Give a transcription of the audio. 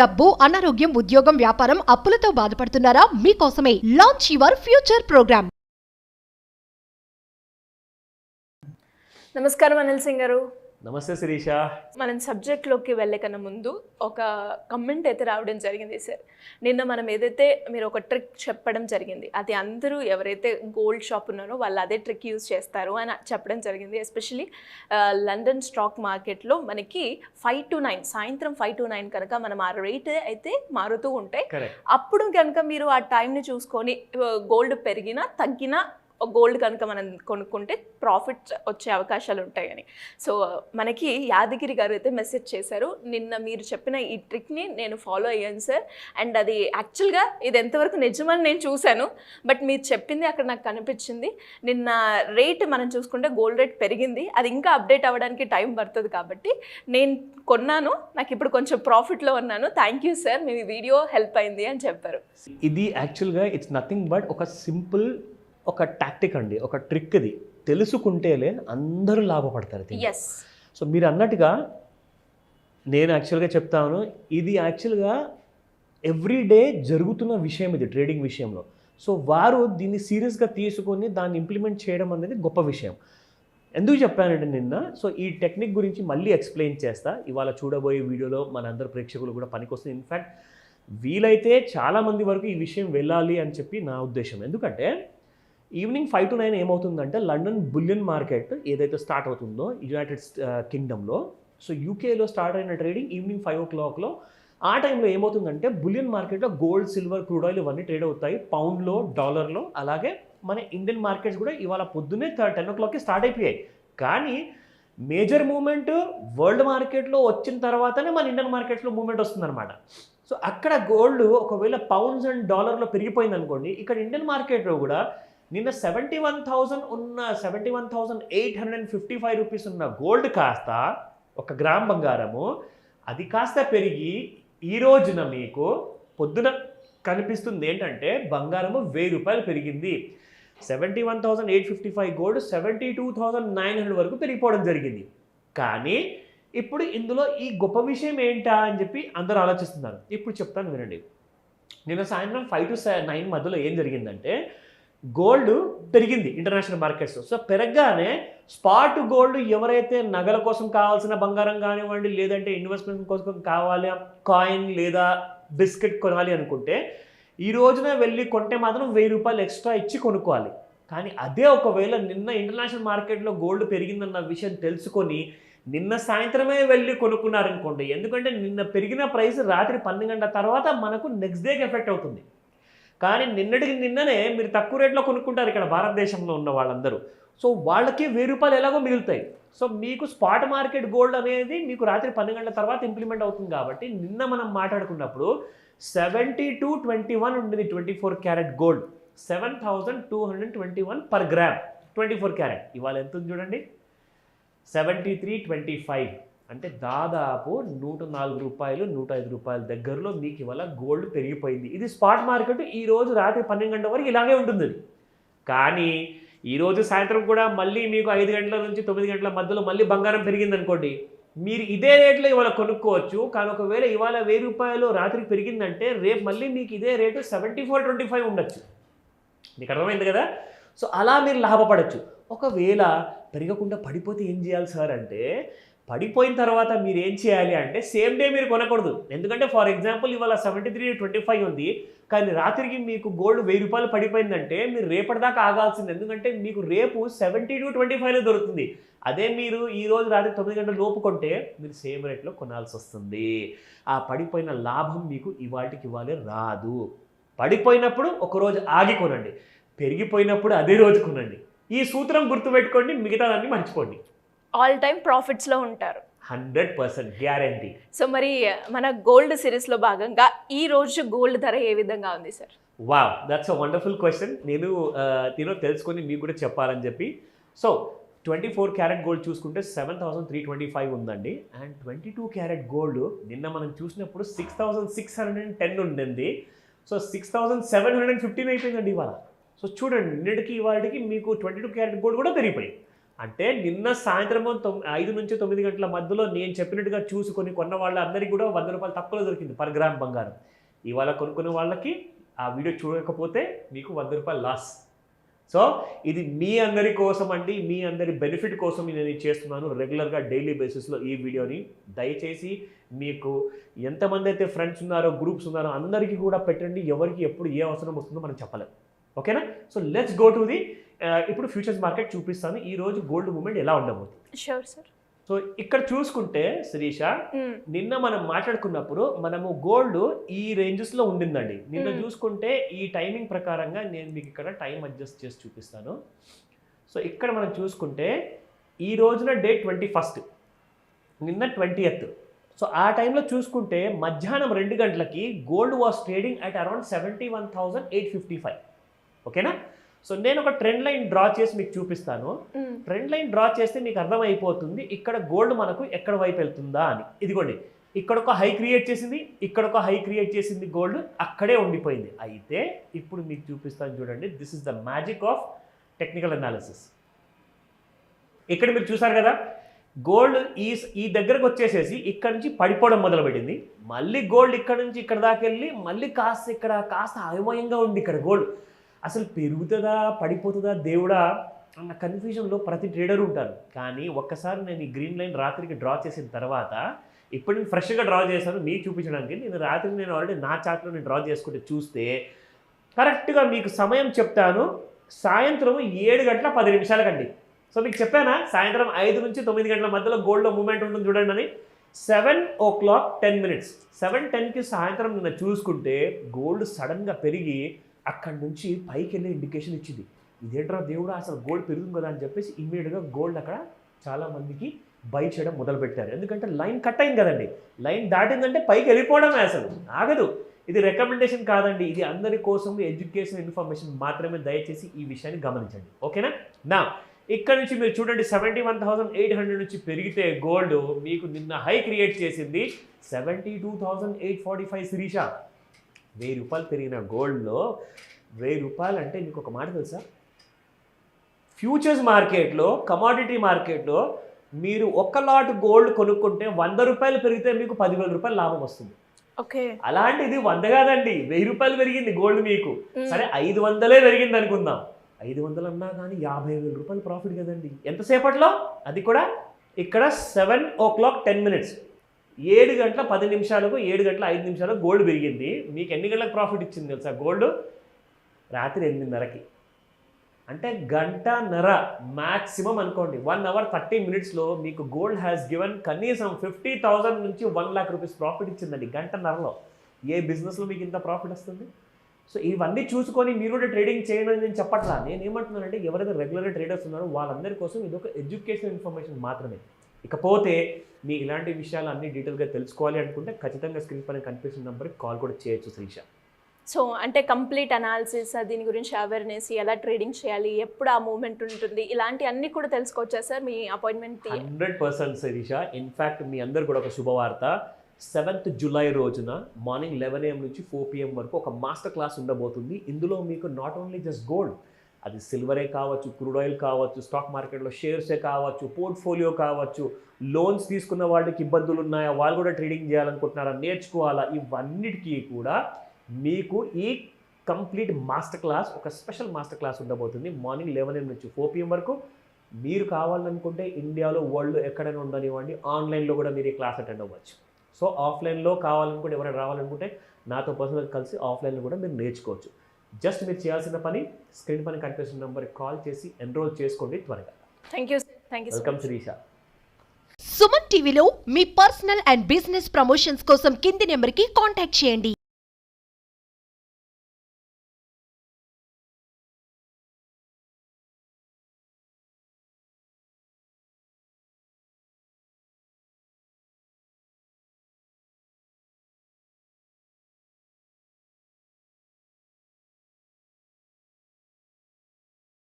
డబ్బు అనారోగ్యం ఉద్యోగం వ్యాపారం అప్పులతో బాధపడుతున్నారా? మీకోసమే లాంచ్ యువర్ ఫ్యూచర్ ప్రోగ్రామ్ నమస్కారం అనిల్ సింగ్ గారు. నమస్తే శిరీష. మనం సబ్జెక్ట్లోకి వెళ్ళే కన్నా ముందు ఒక కమెంట్ అయితే రావడం జరిగింది సార్ నిన్న మనం ఏదైతే మీరు ఒక ట్రిక్ చెప్పడం జరిగింది అది అందరూ ఎవరైతే గోల్డ్ షాప్ ఉన్నారో వాళ్ళు అదే ట్రిక్ యూజ్ చేస్తారు అని చెప్పడం జరిగింది. ఎస్పెషలీ లండన్ స్టాక్ మార్కెట్లో మనకి ఫైవ్ టు నైన్ సాయంత్రం ఫైవ్ టు నైన్ కనుక మనం ఆ రేట్ అయితే మారుతూ ఉంటాయి. అప్పుడు కనుక మీరు ఆ టైంని చూసుకొని గోల్డ్ పెరిగినా తగ్గినా గోల్డ్ కనుక మనం కొనుక్కుంటే ప్రాఫిట్ వచ్చే అవకాశాలు ఉంటాయని. సో మనకి యాదగిరి గారు అయితే మెసేజ్ చేశారు నిన్న మీరు చెప్పిన ఈ ట్రిక్ని నేను ఫాలో అయ్యాను సార్ అండ్ అది యాక్చువల్గా ఇది ఎంతవరకు నిజమని నేను చూశాను బట్ మీరు చెప్పింది అక్కడ నాకు కనిపించింది. నిన్న రేట్ మనం చూసుకుంటే గోల్డ్ రేట్ పెరిగింది అది ఇంకా అప్డేట్ అవ్వడానికి టైం పడుతుంది కాబట్టి నేను కొన్నాను నాకు ఇప్పుడు కొంచెం ప్రాఫిట్లో ఉన్నాను థ్యాంక్ యూ సార్ మీ వీడియో హెల్ప్ అయింది అని చెప్పారు. ఇది యాక్చువల్గా ఇట్స్ నథింగ్ బట్ ఒక సింపుల్ ఒక టాక్టిక్ అండి ఒక ట్రిక్ ఇది తెలుసుకుంటేలే అందరూ లాభపడతారు సో మీరు అన్నట్టుగా నేను యాక్చువల్గా చెప్తాను ఇది యాక్చువల్గా ఎవ్రీడే జరుగుతున్న విషయం ఇది ట్రేడింగ్ విషయంలో. సో వారు దీన్ని సీరియస్గా తీసుకొని దాన్ని ఇంప్లిమెంట్ చేయడం అనేది గొప్ప విషయం. ఎందుకు చెప్పానంటే నిన్న సో ఈ టెక్నిక్ గురించి మళ్ళీ ఎక్స్ప్లెయిన్ చేస్తా. ఇవాళ చూడబోయే వీడియోలో మన అందరు ప్రేక్షకులు కూడా పనికొస్తుంది. ఇన్ఫ్యాక్ట్ వీలైతే చాలామంది వరకు ఈ విషయం వెళ్ళాలి అని చెప్పి నా ఉద్దేశం. ఎందుకంటే ఈవినింగ్ ఫైవ్ టు నైన్ ఏమవుతుందంటే లండన్ బులియన్ మార్కెట్ ఏదైతే స్టార్ట్ అవుతుందో యునైటెడ్ కింగ్డమ్లో. సో యూకేలో స్టార్ట్ అయిన ట్రేడింగ్ ఈవినింగ్ ఫైవ్ ఓ క్లాక్లో. ఆ టైంలో ఏమవుతుందంటే బులియన్ మార్కెట్లో గోల్డ్ సిల్వర్ క్రూడ్ ఆయిల్ ఇవన్నీ ట్రేడ్ అవుతాయి. పౌండ్లో డాలర్లో అలాగే మన ఇండియన్ మార్కెట్స్ కూడా ఇవాళ పొద్దున్నే టెన్ ఓ క్లాక్కి స్టార్ట్ అయిపోయాయి. కానీ మేజర్ మూమెంట్ వరల్డ్ మార్కెట్లో వచ్చిన తర్వాతనే మన ఇండియన్ మార్కెట్స్లో మూమెంట్ వస్తుందన్నమాట. సో అక్కడ గోల్డ్ ఒకవేళ పౌండ్స్ అండ్ డాలర్లో పెరిగిపోయింది అనుకోండి ఇక్కడ ఇండియన్ మార్కెట్లో కూడా నిన్న సెవెంటీ వన్ థౌజండ్ ఉన్న seventy one thousand eight hundred and fifty five rupees ఉన్న గోల్డ్ కాస్త ఒక గ్రామ్ బంగారము అది కాస్త పెరిగి ఈ రోజున మీకు పొద్దున కనిపిస్తుంది ఏంటంటే బంగారము వెయ్యి రూపాయలు పెరిగింది. Seventy one thousand eight fifty five gold seventy two thousand nine hundred వరకు పెరిగిపోవడం జరిగింది. కానీ ఇప్పుడు ఇందులో ఈ గొప్ప విషయం ఏంటా అని చెప్పి అందరూ ఆలోచిస్తున్నారు. ఇప్పుడు చెప్తాను వినండి. నిన్న సాయంత్రం ఫైవ్ టు నైన్ మధ్యలో ఏం జరిగిందంటే గోల్డ్ పెరిగింది ఇంటర్నేషనల్ మార్కెట్స్. సో పెరగగానే స్పాట్ గోల్డ్ ఎవరైతే నగల కోసం కావాల్సిన బంగారం కానివ్వండి లేదంటే ఇన్వెస్ట్మెంట్ కోసం కావాలి కాయిన్ లేదా బిస్కెట్ కొనాలి అనుకుంటే ఈ రోజున వెళ్ళి కొంటే మాత్రం వెయ్యి రూపాయలు ఎక్స్ట్రా ఇచ్చి కొనుక్కోవాలి. కానీ అదే ఒకవేళ నిన్న ఇంటర్నేషనల్ మార్కెట్లో గోల్డ్ పెరిగిందన్న విషయం తెలుసుకొని నిన్న సాయంత్రమే వెళ్ళి కొనుక్కున్నారనుకోండి ఎందుకంటే నిన్న పెరిగిన ప్రైస్ రాత్రి పన్నెండు గంటల తర్వాత మనకు నెక్స్ట్ డేకి ఎఫెక్ట్ అవుతుంది. కానీ నిన్నటికి నిన్ననే మీరు తక్కువ రేట్లో కొనుక్కుంటారు ఇక్కడ భారతదేశంలో ఉన్న వాళ్ళందరూ. సో వాళ్ళకి వెయ్యి రూపాయలు ఎలాగో మిగులుతాయి. సో మీకు స్పాట్ మార్కెట్ గోల్డ్ అనేది మీకు రాత్రి పన్నెండు గంటల తర్వాత ఇంప్లిమెంట్ అవుతుంది కాబట్టి నిన్న మనం మాట్లాడుకున్నప్పుడు సెవెంటీ టు ట్వంటీ వన్ ఉండేది twenty four carat gold. Seven thousand two hundred twenty one per gram. Twenty four carat. ఇవాళ ఎంత ఉంది చూడండి. Seventy three twenty five. అంటే దాదాపు నూట నాలుగు రూపాయలు నూట ఐదు రూపాయల దగ్గరలో మీకు ఇవాళ గోల్డ్ పెరిగిపోయింది. ఇది స్పాట్ మార్కెట్ ఈ రోజు రాత్రి పన్నెండు గంటల వరకు ఇలాగే ఉంటుంది కానీ ఈరోజు సాయంత్రం కూడా మళ్ళీ మీకు ఐదు గంటల నుంచి తొమ్మిది గంటల మధ్యలో మళ్ళీ బంగారం పెరిగింది అనుకోండి. మీరు ఇదే రేట్లో ఇవాళ కొనుక్కోవచ్చు. కానీ ఒకవేళ ఇవాళ వెయ్యి రూపాయలు రాత్రికి పెరిగిందంటే రేపు మళ్ళీ మీకు ఇదే rate seventy four twenty five ఉండొచ్చు. మీకు అర్థమైంది కదా? సో అలా మీరు లాభపడచ్చు. ఒకవేళ పెరగకుండా పడిపోతే ఏం చేయాలి సార్ అంటే పడిపోయిన తర్వాత మీరు ఏం చేయాలి అంటే సేమ్ డే మీరు కొనకూడదు. ఎందుకంటే ఫర్ ఎగ్జాంపుల్ ఇవాళ సెవెంటీ త్రీ ట్వంటీ ఫైవ్ ఉంది. కానీ రాత్రికి మీకు గోల్డ్ వెయ్యి రూపాయలు పడిపోయిందంటే మీరు రేపటిదాకా ఆగాల్సింది. ఎందుకంటే మీకు రేపు సెవెంటీ టు ట్వంటీ ఫైవ్లో దొరుకుతుంది. అదే మీరు ఈ రోజు రాత్రి తొమ్మిది గంటల లోపు కొంటే మీరు సేమ్ రేట్లో కొనాల్సి వస్తుంది. ఆ పడిపోయిన లాభం మీకు ఇవాటికి ఇవ్వాలి రాదు. పడిపోయినప్పుడు ఒకరోజు ఆగి కొనండి. పెరిగిపోయినప్పుడు అదే రోజు కొనండి. ఈ సూత్రం గుర్తుపెట్టుకోండి మిగతాదాన్ని మర్చిపోండి. ఆల్ టైమ్ ప్రాఫిట్స్లో ఉంటారు. Hundred percent guarantee. సో మరి మన గోల్డ్ సిరీస్లో భాగంగా ఈ రోజు గోల్డ్ ధర ఏ విధంగా ఉంది sir? Wow that's a wonderful question నేను నేను తెలుసుకొని మీకు కూడా చెప్పాలని చెప్పి. So twenty four carat gold చూసుకుంటే seven thousand three twenty five ఉందండి. And twenty two carat gold నిన్న మనం చూసినప్పుడు six thousand six hundred and ten ఉండింది. So six thousand seven hundred and fifteen అయిపోయిందండి ఇవాళ. సో చూడండి నిన్నటికి ఇవాళకి మీకు ట్వంటీ టూ క్యారెట్ గోల్డ్ కూడా పెరిగిపోయింది. అంటే నిన్న సాయంత్రం ఐదు నుంచి తొమ్మిది గంటల మధ్యలో నేను చెప్పినట్టుగా చూసుకొని కొన్న వాళ్ళందరికీ కూడా వంద రూపాయలు తక్కువలో దొరికింది పర్ గ్రామ్ బంగారం. ఇవాళ కొనుక్కునే వాళ్ళకి ఆ వీడియో చూడకపోతే మీకు వంద రూపాయలు లాస్ సో ఇది మీ అందరి కోసం అండి మీ అందరి బెనిఫిట్ కోసం నేను చేస్తున్నాను. రెగ్యులర్గా డైలీ బేసిస్లో ఈ వీడియోని దయచేసి మీకు ఎంతమంది అయితే ఫ్రెండ్స్ ఉన్నారో గ్రూప్స్ ఉన్నారో అందరికీ కూడా పెట్టండి. ఎవరికి ఎప్పుడు ఏ అవసరం వస్తుందో మనం చెప్పలేం. ఓకేనా? So let's go to the ఇప్పుడు ఫ్యూచర్స్ మార్కెట్ చూపిస్తాను. ఈ రోజు గోల్డ్ మూమెంట్ ఎలా ఉండబోతుంది? షూర్ సార్ సో ఇక్కడ చూసుకుంటే శిరీష నిన్న మనం మాట్లాడుకున్నప్పుడు మనము గోల్డ్ ఈ రేంజెస్లో ఉండిందండి. నిన్న Hmm. చూసుకుంటే ఈ టైమింగ్ ప్రకారంగా నేను మీకు ఇక్కడ టైం అడ్జస్ట్ చేసి చూపిస్తాను. సో ఇక్కడ మనం చూసుకుంటే ఈ రోజున డే ట్వంటీ ఫస్ట్ నిన్న ట్వంటీ సో ఆ టైంలో చూసుకుంటే మధ్యాహ్నం రెండు గంటలకి gold was trading at around seventy one thousand eight fifty five ఓకేనా? సో నేను ఒక ట్రెండ్ లైన్ డ్రా చేసి మీకు చూపిస్తాను. ట్రెండ్ లైన్ డ్రా చేస్తే మీకు అర్థమైపోతుంది ఇక్కడ గోల్డ్ మనకు ఎక్కడ వైపు వెళ్తుందా అని. ఇదిగోండి ఇక్కడ ఒక హై క్రియేట్ చేసింది ఇక్కడ ఒక హై క్రియేట్ చేసింది గోల్డ్ అక్కడే ఉండిపోయింది. అయితే ఇప్పుడు మీకు చూపిస్తాను చూడండి this is the magic of technical analysis ఇక్కడ మీరు చూసారు కదా గోల్డ్ ఈ ఈ దగ్గరకు వచ్చేసేసి ఇక్కడ నుంచి పడిపోవడం మొదలుపెట్టింది. మళ్ళీ గోల్డ్ ఇక్కడ నుంచి ఇక్కడ దాకా వెళ్ళి మళ్ళీ కాస్త ఇక్కడ కాస్త అయోమయంగా ఉంది ఇక్కడ గోల్డ్ అసలు పెరుగుతుందా పడిపోతుందా దేవుడా అన్న కన్ఫ్యూజన్లో ప్రతి ట్రేడర్ ఉంటారు. కానీ ఒక్కసారి నేను ఈ గ్రీన్ లైన్ రాత్రికి డ్రా చేసిన తర్వాత ఇప్పుడు నేను ఫ్రెష్గా డ్రా చేశాను మీకు చూపించడానికి నేను రాత్రి నేను ఆల్రెడీ నా చాట్లో నేను డ్రా చేసుకుంటే చూస్తే కరెక్ట్గా మీకు సమయం చెప్తాను సాయంత్రం ఏడు గంటల పది నిమిషాలకండి. సో మీకు చెప్పానా? సాయంత్రం ఐదు నుంచి తొమ్మిది గంటల మధ్యలో గోల్డ్లో మూమెంట్ ఉంటుంది చూడండి అని. Seven o'clock ten minutes seven టెన్కి సాయంత్రం నిన్న చూసుకుంటే గోల్డ్ సడన్గా పెరిగి అక్కడి నుంచి పైకి వెళ్ళే ఇండికేషన్ ఇచ్చింది. ఇదేంట్రా దేవుడు అసలు గోల్డ్ పెరుగుతుంది కదా అని చెప్పేసి ఇమ్మీడియట్గా గోల్డ్ అక్కడ చాలామందికి బై చేయడం మొదలుపెట్టారు. ఎందుకంటే లైన్ కట్ అయింది కదండి. లైన్ దాటిందంటే పైకి వెళ్ళిపోవడమే అసలు. ఆగదు. ఇది రికమెండేషన్ కాదండి. ఇది అందరి కోసం ఎడ్యుకేషన్ ఇన్ఫర్మేషన్ మాత్రమే దయచేసి ఈ విషయాన్ని గమనించండి. ఓకేనా? నా ఇక్కడ నుంచి మీరు చూడండి seventy one thousand eight hundred నుంచి పెరిగితే గోల్డ్ మీకు నిన్న హై క్రియేట్ చేసింది seventy two thousand eight forty five Sirisha. వెయ్యి రూపాయలు పెరిగిన గోల్డ్లో వెయ్యి రూపాయలు అంటే మీకు ఒక మాట తెలుసా? ఫ్యూచర్స్ మార్కెట్లో కమాడిటీ మార్కెట్లో మీరు ఒక్క లాట్ గోల్డ్ కొనుక్కుంటే వంద రూపాయలు పెరిగితే మీకు పదివేల రూపాయలు లాభం వస్తుంది. ఓకే. అలాంటిది వంద కాదండి వెయ్యి రూపాయలు పెరిగింది గోల్డ్ మీకు. సరే ఐదు వందలే పెరిగింది అనుకుందాం. ఐదు వందలు అన్నా కానీ యాభై వేల రూపాయలు ప్రాఫిట్ కదండి. ఎంతసేపట్లో? అది కూడా ఇక్కడ seven o'clock ten minutes. ఏడు గంటల పది నిమిషాలకు ఏడు గంటల ఐదు నిమిషాలకు గోల్డ్ పెరిగింది. మీకు ఎన్ని గంటలకు ప్రాఫిట్ ఇచ్చింది తెలుసా? గోల్డ్ రాత్రి ఎనిమిదిన్నరకి. అంటే గంటన్నర మ్యాక్సిమం అనుకోండి. వన్ అవర్ థర్టీ మినిట్స్లో మీకు గోల్డ్ హ్యాస్ గివెన్ కనీసం ఫిఫ్టీ థౌజండ్ నుంచి వన్ లాక్ రూపీస్ ప్రాఫిట్ ఇచ్చిందండి గంటన్నరలో. ఏ బిజినెస్లో మీకు ఇంత ప్రాఫిట్ వస్తుంది? సో ఇవన్నీ చూసుకొని మీరు కూడా ట్రేడింగ్ చేయండి అని నేను చెప్పట్లా. నేను ఏమంటున్నానంటే ఎవరైతే రెగ్యులర్గా ట్రేడర్స్ ఉన్నారో వాళ్ళందరి కోసం ఇది ఒక ఎడ్యుకేషన్ ఇన్ఫర్మేషన్ మాత్రమే. ఇకపోతే మీ ఇలాంటి విషయాలు అన్ని డీటెయిల్గా తెలుసుకోవాలి అనుకుంటే ఖచ్చితంగా స్క్రీన్ పైన కనిపిస్తున్న నెంబర్కి కాల్ కూడా చేయొచ్చు శ్రీష. సో అంటే కంప్లీట్ అనాలిసిస్ దీని గురించి అవేర్నెస్ ఎలా ట్రేడింగ్ చేయాలి ఎప్పుడు ఆ మూమెంట్ ఉంటుంది ఇలాంటి అన్ని కూడా తెలుసుకోవచ్చా sir me appointment hundred percent Sirisha. In fact మీ అందరు కూడా ఒక శుభవార్త. సెవెంత్ జూలై రోజున మార్నింగ్ లెవెన్ ఏఎం నుంచి ఫోర్ పిఎం వరకు ఒక మాస్టర్ క్లాస్ ఉండబోతుంది. ఇందులో మీకు నాట్ ఓన్లీ జస్ట్ గోల్డ్ అది సిల్వరే కావచ్చు క్రూడ్ ఆయిల్ కావచ్చు స్టాక్ మార్కెట్లో షేర్సే కావచ్చు పోర్ట్ఫోలియో కావచ్చు లోన్స్ తీసుకున్న వాళ్ళకి ఇబ్బందులు ఉన్నాయా వాళ్ళు కూడా ట్రేడింగ్ చేయాలనుకుంటున్నారా నేర్చుకోవాలా ఇవన్నిటికీ కూడా మీకు ఈ కంప్లీట్ మాస్టర్ క్లాస్ ఒక స్పెషల్ మాస్టర్ క్లాస్ ఉండబోతుంది. మార్నింగ్ లెవెన్ ఏం నుంచి ఫోర్ పిఎం వరకు మీరు కావాలనుకుంటే ఇండియాలో వరల్డ్ ఎక్కడైనా ఉండనివ్వండి. ఆన్లైన్లో కూడా మీరు ఈ క్లాస్ అటెండ్ అవ్వచ్చు. సో ఆఫ్లైన్లో కావాలనుకుంటే ఎవరైనా రావాలనుకుంటే నాతో పర్సనల్ కలిసి ఆఫ్లైన్లో కూడా మీరు నేర్చుకోవచ్చు. జస్ట్ మీరు చేయాల్సిన పని స్క్రీన్ పైన కనిపిస్తున్న నెంబర్కి కాల్ చేసి ఎన్రోల్ చేసుకోండి త్వరగా. Thank you thank you welcome Sirisha Suman టీవీలో మీ పర్సనల్ అండ్ బిజినెస్ ప్రమోషన్స్ కోసం కింది నెంబర్కి కాంటాక్ట్ చేయండి.